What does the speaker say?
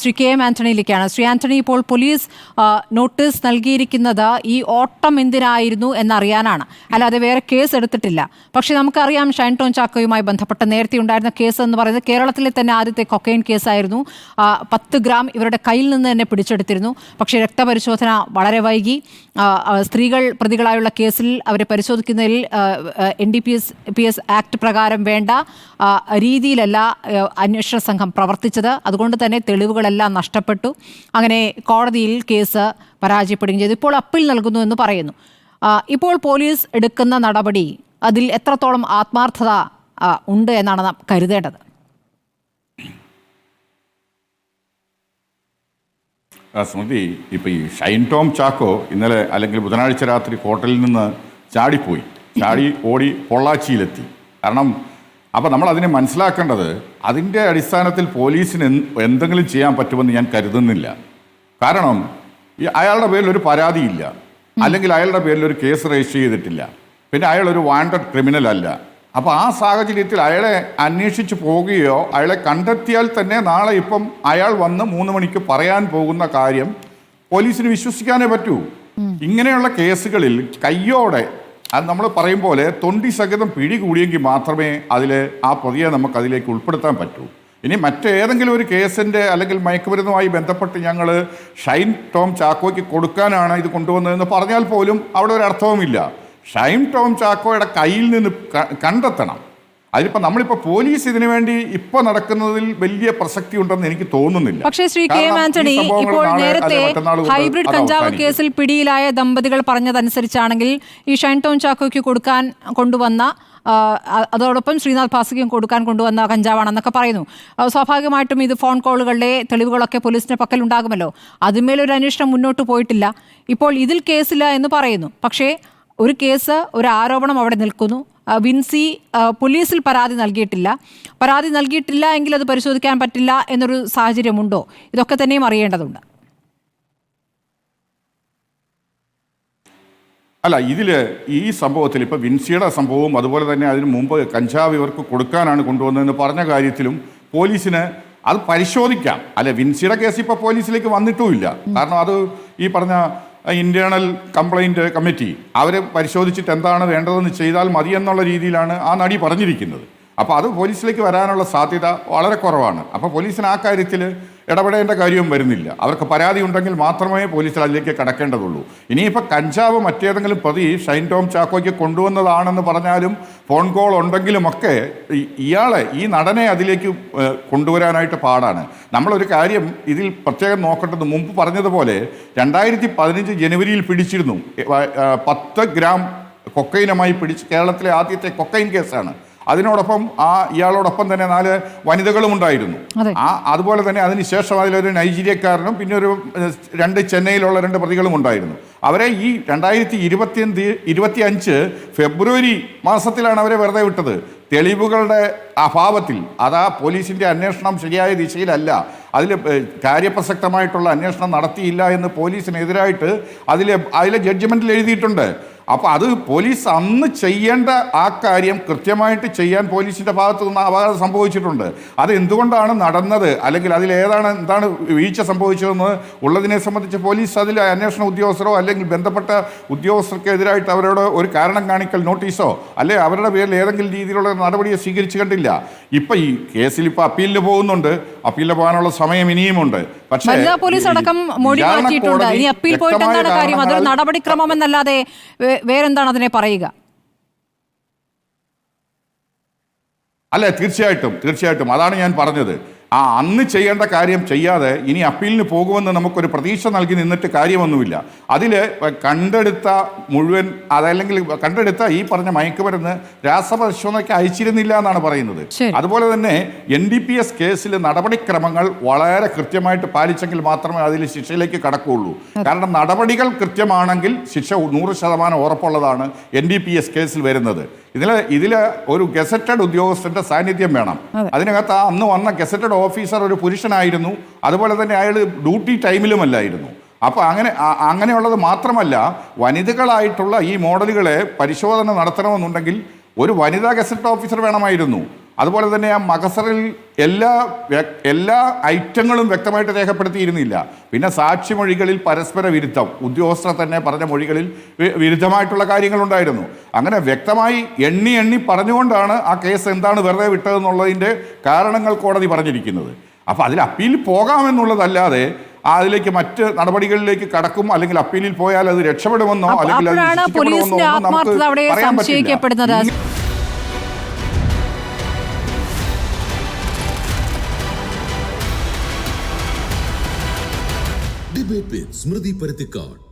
Shri K M ആന്റണിയിലേക്കാണ് ശ്രീ ആന്റണി ഇപ്പോൾ police notice നൽകിയിരിക്കുന്നത് ഈ ഓട്ടം എന്തിനായിരുന്നു എന്നറിയാനാണ്. അല്ലാതെ വേറെ കേസ് എടുത്തിട്ടില്ല. പക്ഷേ നമുക്കറിയാം ഷൈൻ ടോൺ ചാക്കോയുമായി ബന്ധപ്പെട്ട് നേരത്തെ ഉണ്ടായിരുന്ന കേസ് എന്ന് പറയുന്നത് കേരളത്തിലെ തന്നെ ആദ്യത്തെ കൊക്കൈൻ കേസായിരുന്നു. പത്ത് ഗ്രാം ഇവരുടെ കയ്യിൽ നിന്ന് തന്നെ പിടിച്ചെടുത്തിരുന്നു. പക്ഷേ രക്തപരിശോധന വളരെ വൈകി. സ്ത്രീകൾ പ്രതികളായുള്ള കേസിൽ അവരെ പരിശോധിക്കുന്നതിൽ N D P S P S act പ്രകാരം വേണ്ട രീതിയിലല്ല അന്വേഷണ സംഘം പ്രവർത്തിച്ചത്. അതുകൊണ്ട് തന്നെ തെളിവുകളെല്ലാം നഷ്ടപ്പെട്ടു. അങ്ങനെ കോടതിയിൽ കേസ് പരാജയപ്പെടുകയും ചെയ്തു. ഇപ്പോൾ അപ്പീൽ നൽകുന്നു എന്ന് പറയുന്നു. ഇപ്പോൾ പോലീസ് എടുക്കുന്ന നടപടി അതിൽ എത്രത്തോളം ആത്മാർത്ഥത ഉണ്ട് എന്നാണ് നാം കരുതേണ്ടത്. സ്മൃതി ഇപ്പോൾ ഈ ഷൈൻ ടോം ചാക്കോ ഇന്നലെ അല്ലെങ്കിൽ ബുധനാഴ്ച രാത്രി ഹോട്ടലിൽ നിന്ന് ചാടിപ്പോയി. ചാടി ഓടി പൊള്ളാച്ചിയിലെത്തി. കാരണം അപ്പം നമ്മൾ അതിനെ മനസ്സിലാക്കേണ്ടത് അതിന്റെ അടിസ്ഥാനത്തിൽ പോലീസിന് എന്ത് എന്തെങ്കിലും ചെയ്യാൻ പറ്റുമെന്ന് ഞാൻ കരുതുന്നില്ല. കാരണം ഈ അയാളുടെ പേരിൽ ഒരു പരാതിയില്ല. അല്ലെങ്കിൽ അയാളുടെ പേരിൽ ഒരു കേസ് രജിസ്റ്റർ ചെയ്തിട്ടില്ല. പിന്നെ അയാൾ ഒരു വാണ്ടഡ് ക്രിമിനൽ അല്ല. അപ്പോൾ ആ സാഹചര്യത്തിൽ അയാളെ അന്വേഷിച്ച് പോവുകയോ അയാളെ കണ്ടെത്തിയാൽ തന്നെ നാളെ ഇപ്പം അയാൾ വന്ന് മൂന്ന് മണിക്ക് പറയാൻ പോകുന്ന കാര്യം പോലീസിന് വിശ്വസിക്കാനേ പറ്റൂ. ഇങ്ങനെയുള്ള കേസുകളിൽ കയ്യോടെ അത് നമ്മൾ പറയും പോലെ തൊണ്ടി സഹിതം പിടികൂടിയെങ്കിൽ മാത്രമേ അതിൽ ആ പ്രതിയെ നമുക്ക് അതിലേക്ക് ഉൾപ്പെടുത്താൻ പറ്റൂ. ഇനി മറ്റേതെങ്കിലും ഒരു കേസിന്റെ അല്ലെങ്കിൽ മയക്കുമരുന്നുമായി ബന്ധപ്പെട്ട് ഞങ്ങൾ ഷൈൻ ടോം ചാക്കോയ്ക്ക് കൊടുക്കാനാണ് ഇത് കൊണ്ടുവന്നതെന്ന് പറഞ്ഞാൽ പോലും അവിടെ ഒരു അർത്ഥവുമില്ല. ഷൈൻ ടോം ചാക്കോയുടെ കയ്യിൽ നിന്ന് കണ്ടെത്തണം. അതിലിപ്പോൾ നമ്മളിപ്പോൾ പോലീസ് ഇതിനു വേണ്ടി ഇപ്പോൾ നടക്കുന്നതിൽ വലിയ പ്രസക്തി ഉണ്ടെന്ന് എനിക്ക് തോന്നുന്നില്ല. പക്ഷേ ശ്രീ കെ എം ആന്റണി ഇപ്പോൾ നേരത്തെ ഹൈബ്രിഡ് കഞ്ചാവ് കേസിൽ പിടിയിലായ ദമ്പതികൾ പറഞ്ഞതനുസരിച്ചാണെങ്കിൽ ഈ ഷൈൻ ടോൺ ചാക്കോയ്ക്ക് കൊടുക്കാൻ കൊണ്ടുവന്ന അതോടൊപ്പം ശ്രീനാഥ് ഭാസ്കിയും കൊടുക്കാൻ കൊണ്ടുവന്ന കഞ്ചാവാണെന്നൊക്കെ പറയുന്നു. സ്വാഭാവികമായിട്ടും ഇത് ഫോൺ കോളുകളുടെ തെളിവുകളൊക്കെ പോലീസിന്റെ പക്കൽ ഉണ്ടാകുമല്ലോ അതിന്മേലൊരു അന്വേഷണം മുന്നോട്ട് പോയിട്ടില്ല. ഇപ്പോൾ ഇതിൽ കേസില്ല എന്ന് പറയുന്നു. പക്ഷേ ഒരു കേസ് ഒരു ആരോപണം അവിടെ നിൽക്കുന്നു. വിൻസി പോലീസിൽ പരാതി നൽകിയിട്ടില്ല. പരാതി നൽകിയിട്ടില്ല എങ്കിൽ അത് പരിശോധിക്കാൻ പറ്റില്ല എന്നൊരു സാഹചര്യമുണ്ടോ? ഇതൊക്കെ തന്നെയും അറിയേണ്ടതുണ്ട്. അല്ല ഇതിൽ ഈ സംഭവത്തിൽ ഇപ്പോൾ വിൻസിയുടെ സംഭവവും അതുപോലെ തന്നെ അതിന് മുമ്പ് കഞ്ചാവ് ഇവർക്ക് കൊടുക്കാനാണ് കൊണ്ടുവന്നതെന്ന് പറഞ്ഞ കാര്യത്തിലും പോലീസിന് അത് പരിശോധിക്കാം. അല്ല വിൻസിയുടെ കേസ് ഇപ്പോൾ പോലീസിലേക്ക് വന്നിട്ടുമില്ല. കാരണം അത് ഈ പറഞ്ഞ ഇന്റേണൽ കംപ്ലൈന്റ് കമ്മിറ്റി അവർ പരിശോധിച്ചിട്ട് എന്താണ് വേണ്ടതെന്ന് ചെയ്താൽ മതി എന്നുള്ള രീതിയിലാണ് ആ നടി പറഞ്ഞിരിക്കുന്നത്. അപ്പോൾ അത് പോലീസിലേക്ക് വരാനുള്ള സാധ്യത വളരെ കുറവാണ്. അപ്പോൾ പോലീസിന് ആ കാര്യത്തിൽ ഇടപെടേണ്ട കാര്യവും വരുന്നില്ല. അവർക്ക് പരാതി ഉണ്ടെങ്കിൽ മാത്രമേ പോലീസിൽ അതിലേക്ക് കടക്കേണ്ടതുള്ളൂ. ഇനിയിപ്പോൾ കഞ്ചാവ് മറ്റേതെങ്കിലും പ്രതി ഷൈൻ ടോം ചാക്കോയ്ക്ക് കൊണ്ടുവന്നതാണെന്ന് പറഞ്ഞാലും ഫോൺ കോൾ ഉണ്ടെങ്കിലുമൊക്കെ ഇയാളെ ഈ നടനെ അതിലേക്ക് കൊണ്ടുവരാനായിട്ട് പാടാണ്. നമ്മളൊരു കാര്യം ഇതിൽ പ്രത്യേകം നോക്കേണ്ടത് മുമ്പ് പറഞ്ഞതുപോലെ രണ്ടായിരത്തി പതിനഞ്ച് ജനുവരിയിൽ പിടിച്ചിരുന്നു. പത്ത് ഗ്രാം കൊക്കൈനുമായി പിടിച്ച് കേരളത്തിലെ ആദ്യത്തെ കൊക്കൈൻ കേസാണ്. അതിനോടൊപ്പം ആ ഇയാളോടൊപ്പം തന്നെ നാല് വനിതകളും ഉണ്ടായിരുന്നു. ആ അതുപോലെ തന്നെ അതിനുശേഷം അതിലൊരു നൈജീരിയക്കാരനും പിന്നെ ഒരു രണ്ട് ചെന്നൈയിലുള്ള രണ്ട് പ്രതികളും ഉണ്ടായിരുന്നു. അവരെ ഈ രണ്ടായിരത്തി ഇരുപത്തിയഞ്ച് ഇരുപത്തി അഞ്ച് ഫെബ്രുവരി മാസത്തിലാണ് അവരെ വെറുതെ വിട്ടത്. തെളിവുകളുടെ അഭാവത്തിൽ അതാ പോലീസിന്റെ അന്വേഷണം ശരിയായ ദിശയിലല്ല. അതിൽ കാര്യപ്രസക്തമായിട്ടുള്ള അന്വേഷണം നടത്തിയില്ല എന്ന് പോലീസിനെതിരായിട്ട് അതിൽ അതിലെ ജഡ്ജ്മെന്റിൽ എഴുതിയിട്ടുണ്ട്. അപ്പോൾ അത് പോലീസ് അന്ന് ചെയ്യേണ്ട ആ കാര്യം കൃത്യമായിട്ട് ചെയ്യാൻ പോലീസിന്റെ ഭാഗത്തു നിന്ന് അപകടം സംഭവിച്ചിട്ടുണ്ട്. അത് എന്തുകൊണ്ടാണ് നടന്നത്? അല്ലെങ്കിൽ അതിൽ ഏതാണ് എന്താണ് വീഴ്ച സംഭവിച്ചതെന്ന് ഉള്ളതിനെ സംബന്ധിച്ച് പോലീസ് അതിൽ അന്വേഷണ ഉദ്യോഗസ്ഥരോ അല്ലെങ്കിൽ ബന്ധപ്പെട്ട ഉദ്യോഗസ്ഥർക്കെതിരായിട്ട് അവരോട് ഒരു കാരണം കാണിക്കൽ നോട്ടീസോ അല്ലെ അവരുടെ പേരിൽ ഏതെങ്കിലും രീതിയിലുള്ള നടപടിയെ സ്വീകരിച്ചു കണ്ടില്ല. ഇപ്പം ഈ കേസിൽ ഇപ്പോൾ അപ്പീലിന് പോകുന്നുണ്ട്. അപ്പീലിന് പോകാനുള്ള സമയം ഇനിയുമുണ്ട്. വനിതാ പോലീസ് അടക്കം മൊഴി മാറ്റിയിട്ടുണ്ട്. ഇനി അപ്പീൽ പോയിട്ട് എന്താണ് കാര്യം? അതൊരു നടപടിക്രമം എന്നല്ലാതെ വേറെന്താണ് അതിനെ പറയുക? അല്ല തീർച്ചയായിട്ടും തീർച്ചയായിട്ടും. അതാണ് ഞാൻ പറഞ്ഞത്. ആ അന്ന് ചെയ്യേണ്ട കാര്യം ചെയ്യാതെ ഇനി അപ്പീലിന് പോകുമെന്ന് നമുക്കൊരു പ്രതീക്ഷ നൽകി നിന്നിട്ട് കാര്യമൊന്നുമില്ല. അതിൽ കണ്ടെടുത്ത മുഴുവൻ അതല്ലെങ്കിൽ കണ്ടെടുത്ത ഈ പറഞ്ഞ മയക്കുമരുന്ന് രാസപരിശോധനയ്ക്ക് അയച്ചിരുന്നില്ല എന്നാണ് പറയുന്നത്. അതുപോലെ തന്നെ എൻ ഡി പി എസ് കേസിൽ നടപടിക്രമങ്ങൾ വളരെ കൃത്യമായിട്ട് പാലിച്ചെങ്കിൽ മാത്രമേ അതിൽ ശിക്ഷയിലേക്ക് കടക്കുകയുള്ളൂ. കാരണം നടപടികൾ കൃത്യമാണെങ്കിൽ ശിക്ഷ നൂറ് ശതമാനം ഉറപ്പുള്ളതാണ് എൻ ഡി പി എസ് കേസിൽ വരുന്നത്. ഇതിൽ ഇതിൽ ഒരു ഗസറ്റഡ് ഉദ്യോഗസ്ഥന്റെ സാന്നിധ്യം വേണം. അതെ. അതിനകത്ത് ആ അന്ന് വന്ന ഗസറ്റഡ് ഓഫീസർ ഒരു പുരുഷനായിരുന്നു. അതുപോലെ തന്നെ അയാൾ ഡ്യൂട്ടി ടൈമിലുമല്ലായിരുന്നു. അപ്പോൾ അങ്ങനെ അങ്ങനെയുള്ളത് മാത്രമല്ല വനിതകളായിട്ടുള്ള ഈ മോഡലുകളെ പരിശോധന നടത്തണമെന്നുണ്ടെങ്കിൽ ഒരു വനിതാ ഗസറ്റ് ഓഫീസർ വേണമായിരുന്നു. അതുപോലെ തന്നെ ആ മകസറിൽ എല്ലാ എല്ലാ ഐറ്റങ്ങളും വ്യക്തമായിട്ട് രേഖപ്പെടുത്തിയിരുന്നില്ല. പിന്നെ സാക്ഷിമൊഴികളിൽ പരസ്പര വിരുദ്ധം. ഉദ്യോഗസ്ഥർ തന്നെ പറഞ്ഞ മൊഴികളിൽ വിരുദ്ധമായിട്ടുള്ള കാര്യങ്ങളുണ്ടായിരുന്നു. അങ്ങനെ വ്യക്തമായി എണ്ണി എണ്ണി പറഞ്ഞുകൊണ്ടാണ് ആ കേസ് എന്താണ് വെറുതെ വിട്ടതെന്നുള്ളതിന്റെ കാരണങ്ങൾ കോടതി പറഞ്ഞിരിക്കുന്നത്. അപ്പോൾ അതിൽ അപ്പീൽ പോകാമെന്നുള്ളതല്ലാതെ ആ അതിലേക്ക് മറ്റ് നടപടികളിലേക്ക് കടക്കും അല്ലെങ്കിൽ അപ്പീലിൽ പോയാൽ അത് രക്ഷപ്പെടുമെന്നോ അല്ലെങ്കിൽ അത് അപ്പോഴാണ് ശിക്ഷിക്കപ്പെടുമെന്നോ നമുക്ക് പറയാൻ പറ്റില്ല. उभे पेन स्मृती पर्यतिकाड